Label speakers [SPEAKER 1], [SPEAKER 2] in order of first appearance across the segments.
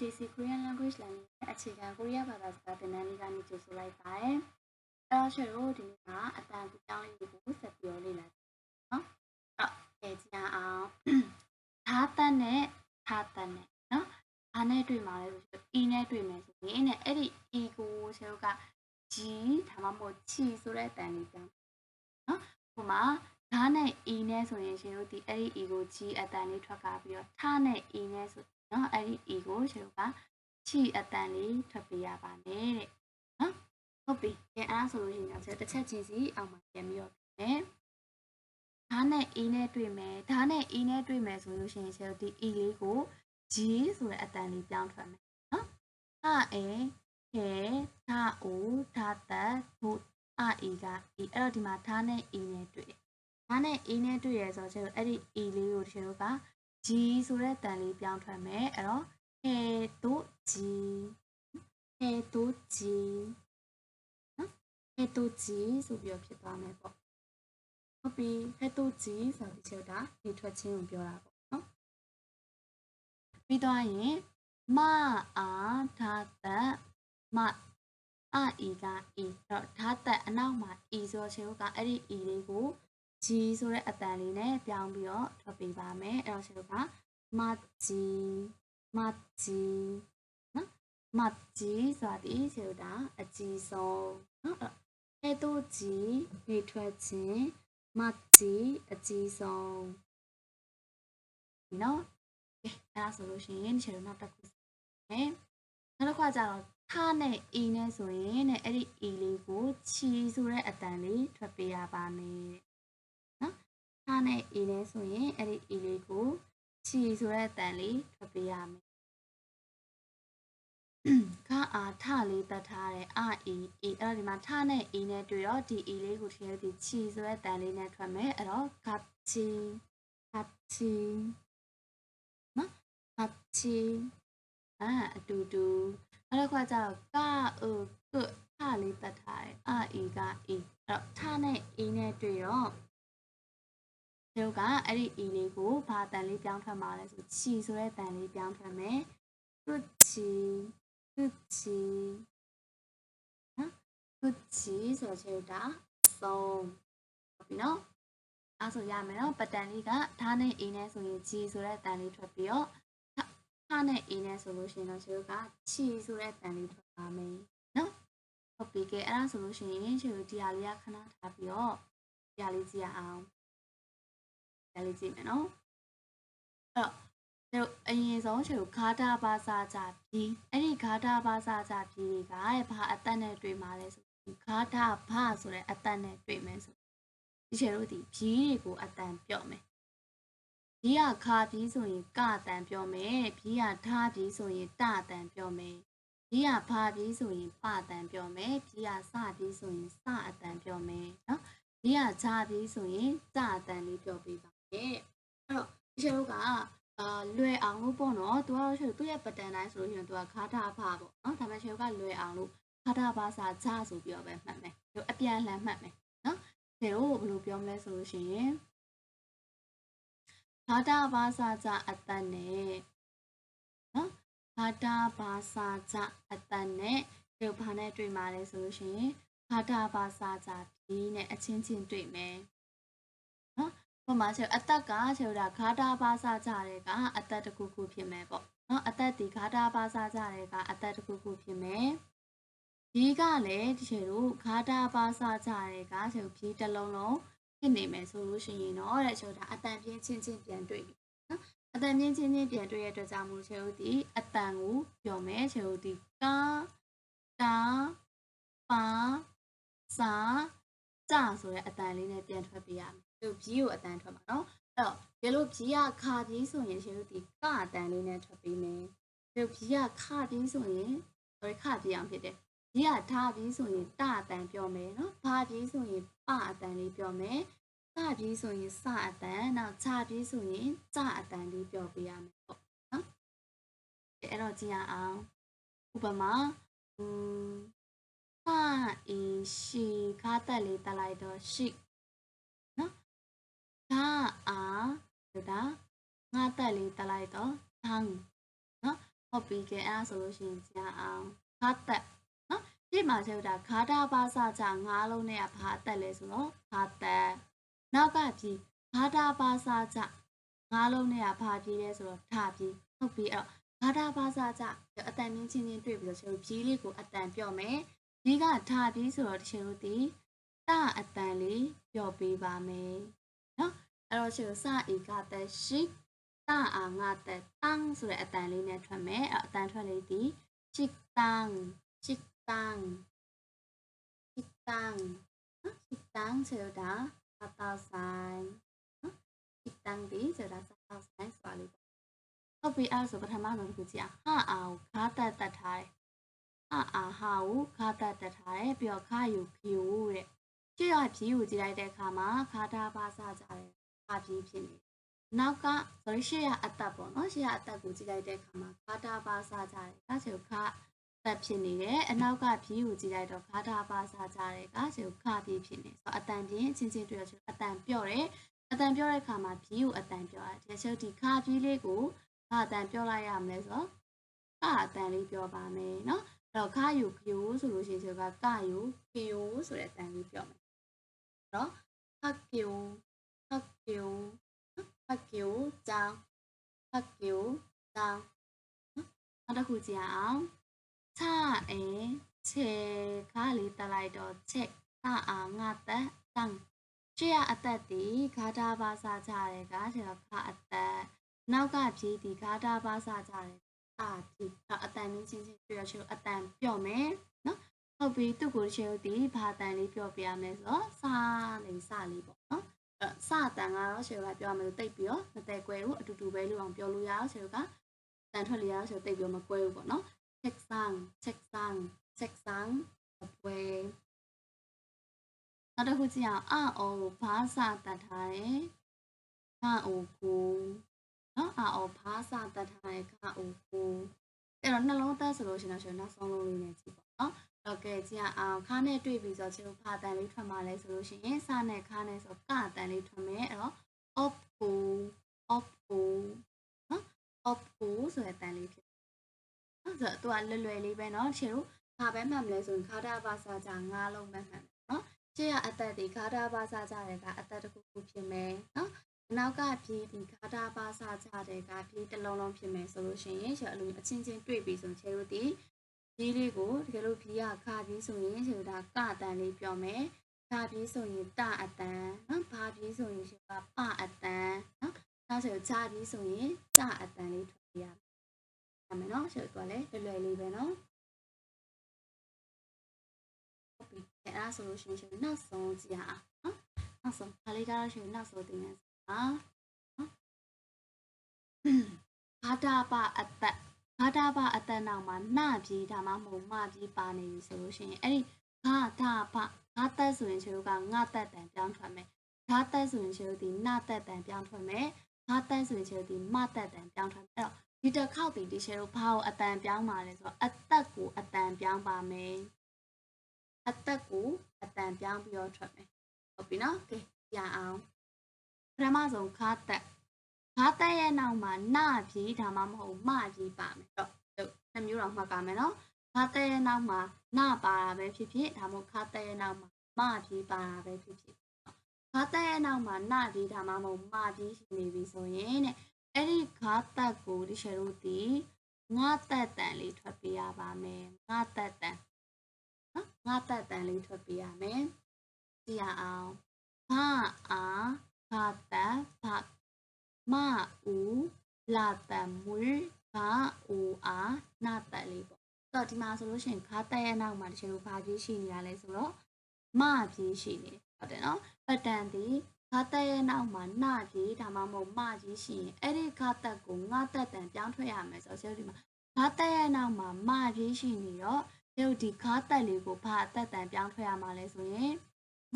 [SPEAKER 1] DC Korean Language Learning ရဲ့အခြေခံကိုရီးယားဘာသာစကားသင်တန်းလေးကနေကြိုဆိုလိုက်ပါတယ်။အဲ့တော့ချက်တို့ဒီနေ့မှာအတန်ကူကြောင်းလေးကိုဆက်ပြီးတော့လေ့လာကြည့်နော်။အဲ့တော့ကြည့်အောင်ဓာတ်တတ်နဲ့ဓာတ်တတ်နဲ့နော်။အားနဲ့တွေ့မှာလဲဆိုတော့ E နဲ့တွေ့မယ်ဆိုရင်နဲ့အဲ့ဒီ E ကိုချက်တို့က G ဒါမှမဟုတ် Chi ဆိုတဲ့အတန်လေးပြောင်းနော်။ဟိုမှာဓာတ်နဲ့ E နဲ့ဆိုရင်ရှင်တို့ဒီအဲ့ဒီ E ကို G အတန်လေးထွက်ကားပြီးတော့ထားနဲ့ E နဲ့ဆို နော်အဲ့ဒီ E ကိုရှင်တို့က Chi အတန်လေးထွက်ပေးရပါမယ်တဲ့နော်ဟုတ်ပြီအဲအဲ့ဒါဆိုလို့ရှိရင်တော့တစ်ချက်ချင်းစီအောက်မှာပြန်ပြီးတော့မယ်ဓာတ်နဲ့ E နဲ့တွေ့မယ်ဓာတ်နဲ့ E နဲ့တွေ့မယ်ဆိုလို့ရှိရင်ရှင်တို့ဒီ E လေးကို G ဆိုတဲ့အတန်လေးပြောင်းထွက်မယ်နော်ဟာအဲခဲဓာအိုဓာတ်ဒုအာ E က E အဲ့တော့ဒီမှာဓာတ်နဲ့ E နဲ့တွေ့တယ်ဓာတ်နဲ့ E နဲ့တွေ့ရဆိုတော့ကျွန်တော်အဲ့ဒီ E လေးကိုကျွန်တော်က G ဆိုတဲ့တန်လေးပြောင်းထွက်မယ်အဲ့တော့ he to G he to G နော် he to G ဆိုပြီးတော့ဖြစ်သွားမယ်ပေါ့ဟုတ်ပြီ he to G ဆိုပြီးချက်တာဒီထွက်ချင်းကိုပြောတာပေါ့နော်ပြီးတော့ရင်မအာဓာတ်မအာ e က e တော့ဓာတ်အနောက်မှာ e ဆိုချေကအဲ့ဒီ e လေးကို G ဆိုတဲ့အတန်လေးနဲ့ပြောင်းပြီးတော့ထွက်ပေးပါမယ်အဲ့တော့ရှင်တို့ကမဂျီမဂျီနော်မဂျီဆိုတာဒီရှင်တို့ကအကြီးဆုံးနော်အဲ့တော့ဂျီနေထွက်ခြင်းမဂျီအကြီးဆုံးဒီနော်အဲအဲ့ဒါဆိုလို့ရှိရင်ရှင်တို့နောက်တစ်ခုမယ်နောက်တစ်ခါကျတော့ထားနဲ့ e နဲ့ဆိုရင်နဲ့အဲ့ဒီ e လေးကိုချီဆိုတဲ့အတန်လေးထွက်ပေးရပါမယ် ထားနဲ့ A လဲဆိုရင်အဲ့ဒီ A လေးကိုခြီဆိုတဲ့အတန်လေးထွက်ပေးရမယ်ခါအားထလေးတတ်ထားတဲ့အာ E E အဲ့တော့ဒီမှာထနဲ့ E နဲ့တွေ့တော့ဒီ E လေးကိုထည့်ပြီးခြီဆိုတဲ့အတန်လေးနဲ့ထွက်မယ်အဲ့တော့ကပ်ချီကပ်ချီနော်ကပ်ချီအာအတူတူအဲ့တော့ခွာကြတော့ကာဥကုထလေးတတ်ထားတဲ့အာ E က E အဲ့တော့ထနဲ့ E နဲ့တွေ့တော့ တို့ကအဲ့ဒီ e လေးကိုဘာတန်လေးပြောင်းထွက်မှာလဲဆိုချီဆိုတဲ့တန်လေးပြောင်းထွက်မယ်သူချီသူချီနော်သူချီဆိုချေတာဆုံးဟုတ်ပြီနော်အဲ့ဆိုရမယ်နော်ပတန်လေးကဓာတ်နဲ့ e နဲ့ဆိုရင်ချီဆိုတဲ့တန်လေးထွက်ပြီးတော့ဓာတ်နဲ့ e နဲ့ဆိုလို့ရှိရင်တော့ချေတို့ကချီဆိုတဲ့တန်လေးထွက်ပါမယ်နော်ဟုတ်ပြီကဲအဲ့ဒါဆိုလို့ရှိရင်ချေတို့ဒီဟာလေးကခဏထားပြီးတော့ဒီဟာလေးကြည့်ရအောင် ဒါလေးကြည့်မယ်နော်အဲ့တော့အရင်ဆုံးချေကိုဂါတာဘာသာကြပြီးအဲ့ဒီဂါတာဘာသာကြပြီးတွေကဘာအသက်နဲ့တွေ့မှာလဲဆိုဂါတာဘာဆိုတဲ့အသက်နဲ့တွေ့မယ်ဆိုဒီချေတို့ဒီဘီးတွေကိုအတန်ပြော့မယ်ဘီးကခါပြီးဆိုရင်ကအတန်ပြော့မယ်ဘီးကထားပြီးဆိုရင်တအတန်ပြော့မယ်ဘီးကဖာပြီးဆိုရင်ပအတန်ပြော့မယ်ဘီးကစပြီးဆိုရင်စအတန်ပြော့မယ်နော်ဘီးကဂျာပြီးဆိုရင်ကြအတန်လေးပြော့ပေးပါ တယ်အဲ့တော့ဒီချက်တို့ကအာလွယ်အောင်လို့ပေါ့နော်သူကတော့ချက်သူ့ရဲ့ပတန်တိုင်းဆိုလို့ရှိရင်သူကခါတာဖပေါ့နော်ဒါပေမဲ့ချက်တို့ကလွယ်အောင်လို့ခါတာဘာစာဂျဆိုပြီးတော့ပဲမှတ်မယ်သူအပြန်လှန်မှတ်မယ်နော်ချက်တို့ဘယ်လိုပြောမလဲဆိုလို့ရှိရင်ခါတာဘာစာဂျအတန်နဲ့နော်ခါတာဘာစာဂျအတန်နဲ့ဒီဘာနဲ့တွေ့မှာလဲဆိုလို့ရှိရင်ခါတာဘာစာဂျပြီးနဲ့အချင်းချင်းတွေ့မယ်နော် ဟိုမှာကျအသက်ကကျတော့ဂါတာဘာစာကြတဲ့ကအသက်တစ်ခုခုဖြစ်မယ်ပေါ့နော်အသက်ဒီဂါတာဘာစာကြတဲ့ကအသက်တစ်ခုခုဖြစ်မယ်ဒီကလည်းဒီချေတို့ဂါတာဘာစာကြတဲ့ကကျတော့ဖြီးတစ်လုံးလုံးဖြစ်နေမယ်ဆိုလို့ရှိရင်တော့တဲ့ကျတော့အတန်ပြင်းချင်းချင်းပြန်တွေ့ပြီနော်အတန်ပြင်းချင်းချင်းပြန်တွေ့ရတဲ့အတွက်ကြောင့်မို့ချေတို့ဒီအတန်ကိုပြောမယ်ချေတို့ဒီကာတာပါစာကြဆိုတဲ့အတန်လေးနဲ့ပြန်ထွက်ပြရမယ် သူဘီးကိုအတန်ထွက်မှာနော်အဲ့တော့ဒီလိုဘီးကခါပြီးဆိုရင်ရှင်တို့ဒီကအတန်လေးနဲ့ထွက်ပေးမယ်ဒီဘီးကခါပြီးဆိုရင် sorry ခါပြီးအောင်ဖြစ်တယ်ဘီးကထားပြီးဆိုရင်တအတန်ပြောမယ်နော်ဘာပြီးဆိုရင်ပအတန်လေးပြောမယ်စပြီးဆိုရင်စအတန်နောက်ခြာပြီးဆိုရင်ကြအတန်လေးပြောပေးရမယ်ပေါ့နော်အဲ့တော့ကြည့်ရအောင်ဥပမာอืมဟာအီရှိခါတက်လေးတက်လိုက်တော့ရှိ ဒါအာဒါငါတက်လေးတက်လိုက်တော့သန်းနော်ဟဟုတ်ပြီကဲအဲ့ဒါဆိုလို့ရှိရင်ကြအောင်ခါတက်နော်ဒီမှာကျတော့ခါတာပါစာကြငါးလုံးနဲ့ကဘာအသက်လဲဆိုတော့ခါတက်နောက်ကပြီးခါတာပါစာကြငါးလုံးနဲ့ကဘာပြီးလဲဆိုတော့ထပြီးဟုတ်ပြီအဲ့တော့ခါတာပါစာကြအတန်မြင့်ချင်းချင်းတွေ့ပြီးတော့ကျတော့ပြီးလေးကိုအတန်ပြော့မယ်ဒီကထပြီးဆိုတော့တချို့တို့ဒီတအတန်လေးပြော့ပေးပါမယ်နော် အဲ့တော့ကျတော့စဧကတက်ရှိတအာငါတက်တန်းဆိုတဲ့အတန်လေးနဲ့ထွက်မယ်အဲ့အတန်ထွက်လေးဒီချစ်တန်းချစ်တန်းချစ်တန်းနော်ချစ်တန်းဆိုတာစားတောက်ဆိုင်နော်ချစ်တန်းဒီဆိုတာစားတောက်ဆိုင်ဆိုတာလေးပေါ့ဟုတ်ပြီအဲ့ဒါဆိုပထမဆုံးတစ်ခုကြည့်အောင်ဟာအာကိုခါတက်တက်ထားတယ်ဟာအာဟာကိုခါတက်တက်ထားတယ်ပြီးတော့ခါယူဖြူတဲ့ကြည့်ရဖြူကိုကြည့်လိုက်တဲ့အခါမှာခါတာပါစားကြတယ် ခါဖြူဖြစ်နေနောက်က sorry ရှေ့ရအသက်ပေါ့နော်ရှေ့ရအသက်ကိုကြည့်လိုက်တဲ့အခါမှာခါတာပါစားကြတယ်ဒါဆိုခါသက်ဖြစ်နေတယ်အနောက်ကဖြီးကိုကြည့်လိုက်တော့ခါတာပါစားကြတယ်ကဆိုခါဖြီးဖြစ်နေဆိုအတန်ပြင်းချင်းချင်းတွေ့ရဆိုအတန်ပြော့တယ်အတန်ပြော့တဲ့အခါမှာဖြီးကိုအတန်ပြော့ရတယ်ဆိုဒီခါဖြီးလေးကိုခါအတန်ပြော့လိုက်ရမလဲဆိုခါအတန်လေးပြော့ပါမယ်နော်အဲ့တော့ခါယူဖြူဆိုလို့ရှိရင်ဆိုကကယူဖြူဆိုတဲ့အတန်လေးပြော့မယ်နော်ခါဖြူခါဖြူ ခါဖြူကြောင်းခါဖြူကြောင်းနောက်တစ်ခုကြည့်အောင်ချအဲခြေခါလေးတက်လိုက်တော့ချက်တအားငါတက်တန်းရှေ့ရအသက်ဒီဂါတာဘာစာကြတယ်ကခြေတော့ခါအသက်နောက်ကဖြီးဒီဂါတာဘာစာကြတယ်အာဖြီးအတန်ချင်းချင်းချင်းတွေ့ရချို့အတန်ပြော့မယ်နော်ဟုတ်ပြီသူ့ကိုချေဒီဘာတန်လေးပြော့ပြရမယ်ဆိုတော့စာလေးစာလေးပေါ့နော်အဲ စတန်ကတော့ရှယ်ကပြောရမယ်လို့တိတ်ပြီးတော့မသက်ကွဲဘူးအတူတူပဲလို့အောင်ပြောလို့ရအောင်ရှယ်ကတန်ထွက်လေရအောင်ရှယ်တိတ်ပြီးတော့မကွဲဘူးပေါ့နော် check sang check sang check sang အပွဲနောက်တစ်ခုကြည့်အောင်အအိုကိုဘာစာတတ်ထားတယ်ခအိုကိုနော်အအိုဘာစာတတ်ထားတယ်ခအိုကိုအဲ့တော့နှလုံးသားဆိုလို့ရှိရင်တော့ရှယ်နောက်ဆုံးလုံးလေးနဲ့ကြည့်ပေါ့နော် ဟုတ်ကဲ့ကျင်အောင်ခါနဲ့တွေ့ပြီဆိုတော့ကျတို့ဖာတန်လေးထွက်มาလဲဆိုလို့ရှိရင်စနဲ့ခါနဲ့ဆိုကတန်လေးထွက်မယ်အဲ့တော့ oppo oppo နော် oppo ဆိုတဲ့တန်လေးဖြစ်နော်ဆိုတော့သူကလွယ်လွယ်လေးပဲနော်ရှင်တို့ခါပဲမှန်မလဲဆိုရင်ခါတာဘာစာကြငါးလုံးပဲမှန်နော်ရှေ့ကအသက်ဒီခါတာဘာစာကြတဲ့ကအသက်တစ်ခုခုဖြစ်မယ်နော်နောက်ကပြေးဒီဂါတာပါစာကြတဲ့ကပြေးတစ်လုံးလုံးဖြစ်မယ်ဆိုလို့ရှိရင်ရှေ့အလိုအချင်းချင်းတွေ့ပြီဆိုရင်ချေတို့ဒီ ဒီလေးကိုတကယ်လို့ဒီကခပြေးဆိုရင်ဆိုတာကအတန်လေးပြောမယ်ခပြေးဆိုရင်တအတန်နော်ဘာပြေးဆိုရင်ဆိုတာပအတန်နော်ဒါဆိုဂျာပြေးဆိုရင်ကြအတန်လေးထွက်ပြရမယ်နော်ဆိုတော့လည်းလွယ်လွယ်လေးပဲနော်ဟုတ်ပြီအဲ့ဒါဆိုလို့ရှိရင်နောက်ဆုံးကြည့်ရအောင်နော်နောက်ဆုံးဒါလေးကတော့ရှင်နောက်ဆုံးတင်ရစပါနော်ဘာတာပအတတ် ဘာတာပါအသက်နောက်မှာနှပြေးဒါမှမဟုတ်မပြေးပါနေပြီဆိုလို့ရှိရင်အဲ့ဒီဘာတာပါငါသက်ဆိုရင်ရှင်တို့ကငါသက်တန်ပြောင်းထွက်မယ်ငါသက်ဆိုရင်ရှင်တို့ဒီနသက်တန်ပြောင်းထွက်မယ်ငါသက်ဆိုရင်ရှင်တို့ဒီမသက်တန်ပြောင်းထွက်မယ်အဲ့တော့ဒီတစ်ခေါက်ဒီဒီရှယ်တို့ဘာကိုအတန်ပြောင်းပါလဲဆိုတော့အသက်ကိုအတန်ပြောင်းပါမယ်အသက်ကိုအတန်ပြောင်းပြီးတော့ထွက်မယ်ဟုတ်ပြီနော်ကဲပြအောင်ပထမဆုံးခါသက် ခါသက်ရဲ့နောက်မှာနကြီးဒါမှမဟုတ်မကြီးပါမယ်တော့နှစ်မျိုးတော့မှတ်ပါမယ်နော်ခါသက်ရဲ့နောက်မှာနပါတာပဲဖြစ်ဖြစ်ဒါမှမဟုတ်ခါသက်ရဲ့နောက်မှာမကြီးပါတာပဲဖြစ်ဖြစ်ခါသက်ရဲ့နောက်မှာနကြီးဒါမှမဟုတ်မကြီးရှိနေပြီဆိုရင်တဲ့အဲ့ဒီငါတက်ကိုဒီရှယ်တို့ဒီငါတက်တန်လေးထွက်ပေးရပါမယ်ငါတက်တန်နော်ငါတက်တန်လေးထွက်ပေးရမယ်ကြည့်ရအောင်ဘာအာဘာတက်ဘာ မဦးလာတန်မူဘာဦးအာနာတက်လေးပေါ့တော့ဒီမှာဆိုလို့ရှိရင်ခါတက်ရဲ့နောက်မှာတချို့ဘာကြီးရှိနေရလဲဆိုတော့မကြီးရှိနေဟုတ်တယ်နော်ပတ်တန်ဒီခါတက်ရဲ့နောက်မှာနကြီးဒါမှမဟုတ်မကြီးရှိရင်အဲ့ဒီခါတက်ကိုငါတက်တန်ပြောင်းထွက်ရမယ်ဆိုတော့ဆရာဒီမှာခါတက်ရဲ့နောက်မှာမကြီးရှိနေတော့ရုပ်ဒီခါတက်လေးကိုဘာအသက်တန်ပြောင်းထွက်ရမှာလဲဆိုရင်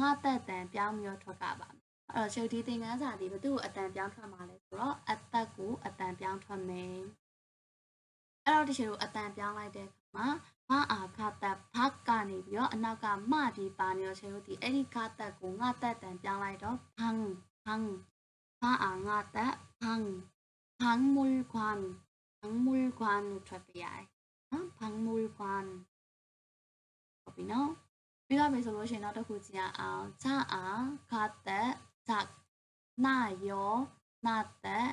[SPEAKER 1] ငါတက်တန်ပြောင်းပြီးတော့ထွက်ကပါမယ် အဲ့တော့ရုပ်ဒီသင်္ကန်းစာဒီဘသူ့ကိုအတန်ပြောင်းထွက်မှာလဲဆိုတော့အသက်ကိုအတန်ပြောင်းထွက်မယ်အဲ့တော့ဒီရှင်တို့အတန်ပြောင်းလိုက်တဲ့အခါမှာမအာခတ်ဘတ်ကနေပြီးတော့အနောက်ကမပြီးပါနေတော့ချေတို့ဒီအဲ့ဒီခတ်တက်ကိုငါတက်တန်ပြောင်းလိုက်တော့ဖန်းဖန်းမအာငါတက်ဖန်းဖန်းမူလ်ခွမ်ဖန်းမူလ်ခွန်လို့ထွက်ပြရတယ်နော်ဘန်မူခွန်ဟုတ်ပြီနော်ပြီးတော့မယ်ဆိုလို့ရှိရင်နောက်တစ်ခုကြည့်ရအောင်ဇာအာခတ်တက်ဇက် နာယောနာတက်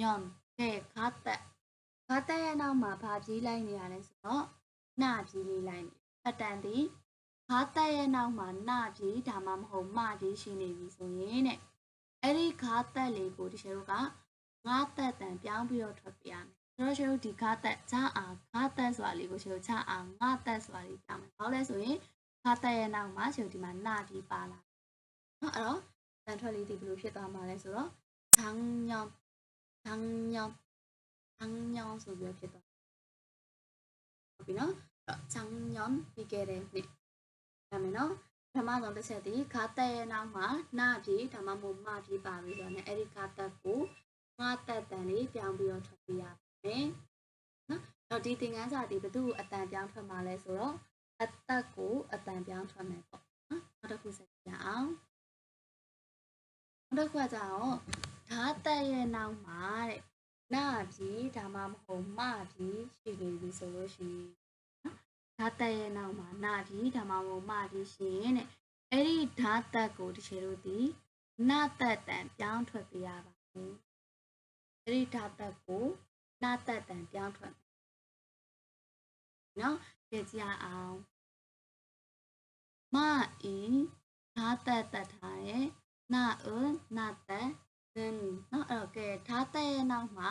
[SPEAKER 1] ညွန်ကဲခတ်တက်ခတ်တက်ရဲ့နောက်မှာဘာကြီးလိုက်နေရလဲဆိုတော့နာကြီးလေးလိုက်နေအတန်ဒီခတ်တက်ရဲ့နောက်မှာနာကြီးဒါမှမဟုတ်မကြီးရှိနေပြီဆိုရင်တဲ့အဲ့ဒီခါတက်လေးကိုဒီချေတို့ကငါတက်တန်ပြောင်းပြီးတော့ထွက်ပြရမယ်ဆိုတော့ချေတို့ဒီခါတက်ချအာခါတက်ဆိုတာလေးကိုချေတို့ချအာငါတက်ဆိုတာလေးပြောင်းမယ်ဘာလို့လဲဆိုရင်ခါတက်ရဲ့နောက်မှာချေတို့ဒီမှာနာကြီးပါလာနော်အဲ့တော့ တန်ထွက်လေးဒီဘယ်လိုဖြစ်သွားမှာလဲဆိုတော့ချောင်းညောင်းချောင်းညောင်းချောင်းညောင်းဆိုပြီးဖြစ်သွားဟုတ်ပြီနော်ချောင်းညောင်းပြီးခဲ့တဲ့နေ့ဒါမယ်နော်ပထမဆုံးတစ်ချက်ဒီခါတက်ရဲ့နောက်မှာနာကြီးဒါမှမဟုတ်မကြီးပါပြီးတော့ねအဲ့ဒီခါတက်ကိုငါတက်တန်လေးပြောင်းပြီးတော့ထွက်ပြရမယ်နော်တော့ဒီသင်ခန်းစာဒီဘယ်သူ့အတန်ပြောင်းထွက်မှာလဲဆိုတော့အသက်ကိုအတန်ပြောင်းထွက်မယ်ပေါ့နော်နောက်တစ်ခုဆက်ကြည့်အောင် နောက်တစ်ခုကကြတော့ဓာတ်တက်ရဲ့နောက်မှာတဲ့နာကြီးဒါမှမဟုတ်မကြီးရှိနေပြီဆိုလို့ရှိရင်ဓာတ်တက်ရဲ့နောက်မှာနာကြီးဒါမှမဟုတ်မကြီးရှိရင်တဲ့အဲ့ဒီဓာတ်တက်ကိုတစ်ချေတို့ဒီနာတက်တန်ပြောင်းထွက်ပြရပါမယ်အဲ့ဒီဓာတ်တက်ကိုနာတက်တန်ပြောင်းထွက်နော်ကြည့်ကြအောင်မအီဓာတ်တက်တက်ထားရဲ့ နာအနာတက်ဇင်းနော်အဲ့တော့ကဲဓာတ်တက်ရဲ့နောက်မှာ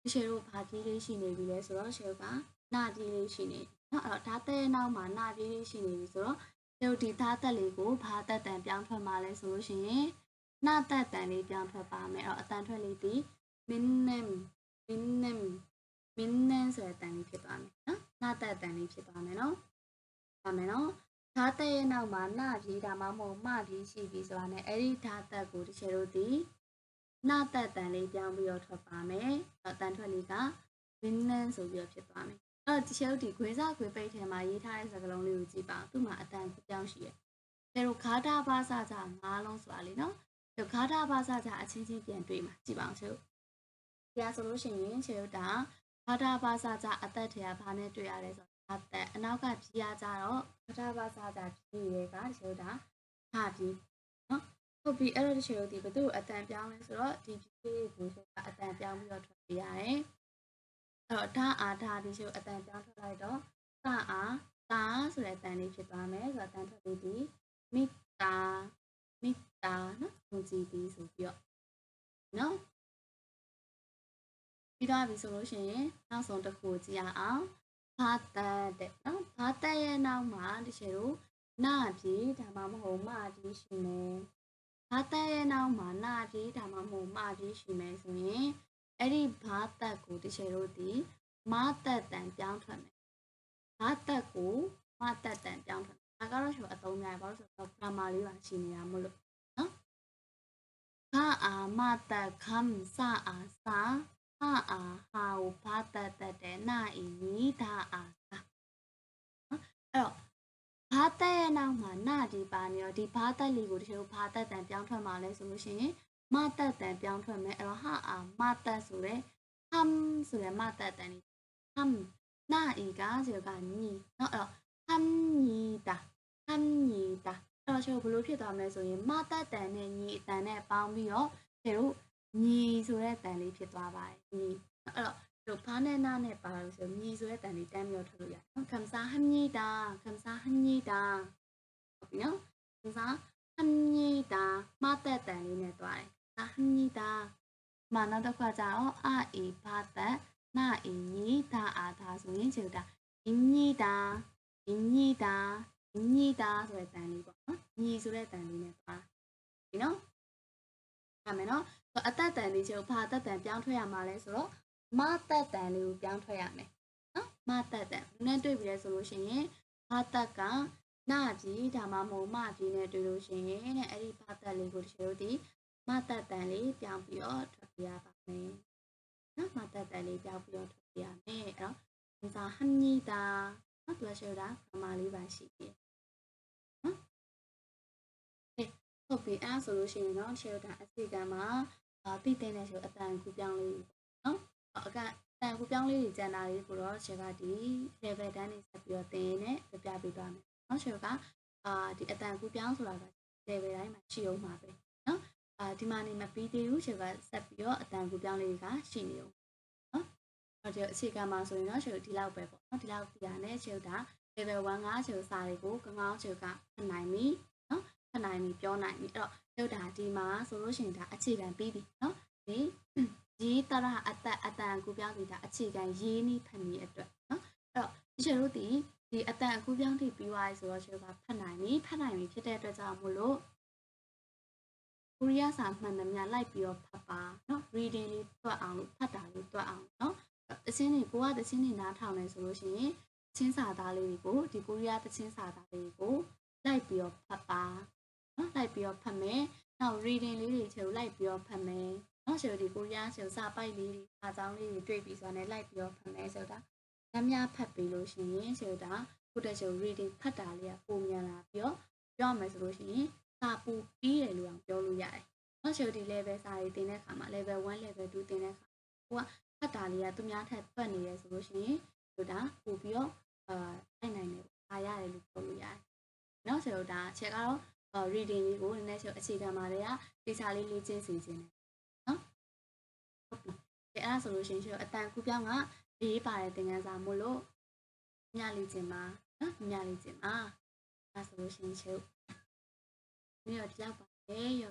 [SPEAKER 1] ဒီချေတို့ဘာကြီးလေးရှိနေပြီလဲဆိုတော့ချေတို့ကနာကြီးလေးရှိနေနော်အဲ့တော့ဓာတ်တက်ရဲ့နောက်မှာနာကြီးလေးရှိနေပြီဆိုတော့ချေတို့ဒီဓာတ်တက်လေးကိုဘာတက်တန်ပြောင်းထွက်မှာလဲဆိုလို့ရှိရင်နာတက်တန်လေးပြောင်းထွက်ပါမယ်အဲ့တော့အတန်ထွက်လေးဒီ minnem minnem minnem ဆိုတဲ့တန်လေးဖြစ်သွားမယ်နော်နာတက်တန်လေးဖြစ်သွားမယ်နော်ပါမယ်နော် ဓာတ်တက်ရဲ့နောက်မှာနာကြီးဒါမှမဟုတ်မကြီးရှိပြီဆိုတာ ਨੇ အဲ့ဒီဓာတ်တက်ကိုတစ်ချက်တို့ဒီနာတက်တန်လေးပြောင်းပြီးတော့ထွက်ပါမယ်။အတန်ထွက်လေးက winnan ဆိုပြီးတော့ဖြစ်သွားမယ်။အဲ့တော့တစ်ချက်တို့ဒီခွေးစားခွေးပိတ်ထဲမှာရေးထားတဲ့စကားလုံးလေးကိုကြည့်ပါသူ့မှာအတန်ပြောင်းရှိရယ်။ဒါတို့ခါတာဘာစာကြ၅လုံးဆိုတာလေနော်။ဒါခါတာဘာစာကြအချင်းချင်းပြန်တွေ့မှာကြည့်ပါအောင်ချုပ်။ဒီဟာဆိုလို့ရှိရင်ချေတို့ဒါခါတာဘာစာကြအသက်ထဲကဘာနဲ့တွေ့ရလဲဆို အသက်အနောက်ကကြီးရကြတော့ခါတာဘာစာကြကြီးတွေကချေတို့ဒါဟာပြီးနော်ဟုတ်ပြီအဲ့တော့တချို့ဒီဘယ်သူ့အတန်ပြောင်းလဲဆိုတော့ဒီကြီးလေးကိုဆိုကအတန်ပြောင်းပြီးတော့ထွက်ပြရတယ်အဲ့တော့ဓာအားဓာဒီချို့အတန်ပြောင်းထွက်လိုက်တော့သအားသာဆိုတဲ့အတန်လေးဖြစ်သွားမယ်ဆိုတော့အတန်ထွက်လေးဒီမိတာမိတာနော်ဘုံကြည့်ပြီးဆိုပြီးတော့နော်ပြီးတော့ပြီဆိုလို့ရှိရင်နောက်ဆုံးတစ်ခုကြည့်ရအောင် ဘာတတ်တဲ့နော်ဘာတတ်ရဲ့နောက်မှာတချို့နာပြီဒါမှမဟုတ်မကြီးရှိမယ်ဘာတက်ရဲ့နောက်မှာနာကြီးဒါမှမဟုတ်မကြီးရှိမယ်ဆိုရင်အဲ့ဒီဘာတက်ကိုတချေတို့ဒီမတက်တန်ပြောင်းထွက်မယ်ဘာတက်ကိုမတက်တန်ပြောင်းထွက်မယ်ဒါကတော့ဆိုအသုံးများဘာလို့ဆိုတော့ grammar လေးပါရှိနေတာမလို့နော်ခါအာမတက်ခမ်စာအာစာ ဟာအာဟာဘာတက်တက်တဲ့နာအီနီဒါအာစာနော်အဲ့တော့ဘာတက်ရဲ့နောက်မှာနာဒီပါနေတော့ဒီဘာတက်လီကိုတချို့ဘာတက်တန်ပြောင်းထွက်မှာလဲဆိုလို့ရှိရင်မတက်တန်ပြောင်းထွက်မယ်အဲ့တော့ဟာအာမတက်ဆိုတဲ့ဟမ်ဆိုတဲ့မတက်တန်นี่ဟမ်နာအီကဆိုကညီเนาะအဲ့တော့ဟမ်ညီတာဟမ်ညီတာအဲ့တော့ချို့ဘလို့ဖြစ်သွားမလဲဆိုရင်မတက်တန်နဲ့ညီအတန်နဲ့ပေါင်းပြီးတော့ကျတို့ ညီဆိုတဲ့တန်လေးဖြစ်သွားပါတယ်ညီအဲ့တော့တို့ဘာနဲ့နာနဲ့ပါလို့ဆိုမြည်ဆိုတဲ့တန်လေးတန်းပြီးတော့ထုတ်လို့ရတယ်နော်ခံစားဟမ်ညီတာခံစားဟမ်ညီတာဟုတ်ပြီနော်ခံစားဟမ်ညီတာမတက်တန်လေးနဲ့တွားတယ်ခံစားဟမ်ညီတာမနောက်တစ်ခါကျတော့အာအီဘာတက်နာအီညီတာအာသာဆိုရင်ကျတာအင်းညီတာအင်းညီတာအင်းညီတာဆိုတဲ့တန်လေးပေါ့နော်ညီဆိုတဲ့တန်လေးနဲ့တွားပြီနော်ဒါမယ်နော် အသက်တန်လေးကျတော့ဘာအသက်တန်ပြောင်းထွက်ရမှာလဲဆိုတော့မတက်တန်လေးကိုပြောင်းထွက်ရမယ်နော်မတက်တန်နဲ့တွေ့ပြီလဲဆိုလို့ရှိရင်ဘာတက်ကနာကြီးဒါမှမဟုတ်မကြီးနဲ့တွေ့လို့ရှိရင်တဲ့အဲ့ဒီဘာတက်လေးကိုတချို့ဒီမတက်တန်လေးပြောင်းပြီးတော့ထွက်ပြရပါမယ်နော်မတက်တန်လေးပြောင်းပြီးတော့ထွက်ပြရမယ်အဲ့တော့ဒီစာဟန်နီတာနော်သူရှိတာကမာလေးပါရှိတယ်နော်ဟုတ်ပြီအဲ့ဆိုလို့ရှိရင်တော့ share တာအစီကံမှာ အာသိသိနေဆိုအတန်ကူပြောင်းလေးနော်အကအတန်ကူပြောင်းလေးတွေကျန်တာလေးကိုတော့ရှင်ကဒီ level တန်းနေဆက်ပြီးတော့သင်ရင်းနဲ့ပြပြပေးသွားမယ်နော်ရှင်ကအာဒီအတန်ကူပြောင်းဆိုတာက level တိုင်းမှာရှိအောင်ပါပဲနော်အာဒီမှာနေမပြီးသေးဘူးရှင်ကဆက်ပြီးတော့အတန်ကူပြောင်းလေးတွေကရှိနေအောင်နော်ော့ဒီအခြေခံမှာဆိုရင်တော့ရှင်ဒီလောက်ပဲပေါ့နော်ဒီလောက်ပြရနဲ့ရှင်ဒါ level 1ကရှင်စာတွေကိုကငေါင်းရှင်ကနိုင်ပြီ เนาะဖတ်နိုင်ပြီပြောနိုင်ပြီအဲ့တော့ရှယ်ဒါဒီမှာဆိုလို့ရှိရင်ဒါအခြေခံပြီးပြီเนาะဒီရေးတရအသက်အတန်ကူပြောင်းနေတာအခြေခံရေးနည်းဖတ်နည်းအတွက်เนาะအဲ့တော့ဒီချေတို့ဒီဒီအတန်အကူပြောင်းထိပြီးသွားပြီဆိုတော့ချေတို့ကဖတ်နိုင်ပြီဖတ်နိုင်ပြီဖြစ်တဲ့အတွက်ကြောင့်မို့လို့ကိုရီးယားစာမှန်သမျှလိုက်ပြီးတော့ဖတ်ပါเนาะ reading လေးတွက်အောင်လို့ဖတ်တာလေးတွက်အောင်เนาะတချင်းတွေကိုကတချင်းတွေနားထောင်နေဆိုလို့ရှိရင်ချင်းစာသားလေးတွေကိုဒီကိုရီးယားတချင်းစာသားလေးကိုလိုက်ပြီးတော့ဖတ်ပါ နော်လိုက်ပြီးတော့ဖတ်မယ်နောက် reading လေးတွေချေကိုလိုက်ပြီးတော့ဖတ်မယ်နော်ဆိုဒီကိုရီးယားဆိုစာပိုက်လေးတွေစာကြောင်းလေးတွေတွေ့ပြီးဆိုတော့လည်းလိုက်ပြီးတော့ဖတ်မယ်ဆိုတာများများဖတ်ပြီးလို့ရှိရင်ဆိုတာကိုတက်ချုပ် reading ဖတ်တာလေးကပုံမြန်လာပြီးတော့ပြောရမယ်ဆိုလို့ရှိရင်စာပူပြီးတယ်လို့အောင်ပြောလို့ရတယ်နော်ဆိုဒီ level စာတွေတင်တဲ့အခါမှာ level 1 level 2တင်တဲ့အခါကိုကဖတ်တာလေးကသူများထက်ပတ်နေရဆိုလို့ရှိရင်ဆိုတာပို့ပြီးတော့အာနိုင်နိုင်တယ်အားရတယ်လို့ပြောလို့ရတယ်နော်ဆိုတော့ဒါချက်ကတော့ reading လေးကိုနည်းနည်းဆိုအခြေခံပါလေကတေချာလေးလေ့ကျင့်စီခြင်းတယ်ဟုတ်ပြီအဲအဲ့ဒါဆိုလို့ရှိရင်ကျတော့အတန်ကူပြောင်းကရေးပါတယ်သင်ခန်းစာမို့လို့ညလေးခြင်းပါနော်ညလေးခြင်းပါအဲဆိုလို့ရှိရင်ကျုပ်ဒီတော့ဒီလောက်ပါလေရော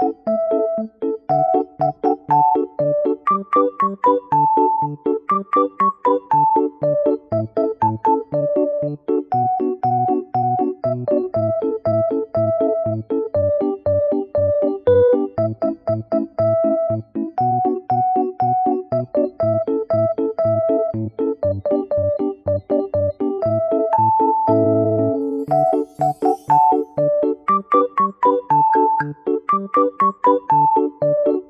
[SPEAKER 1] Thank you.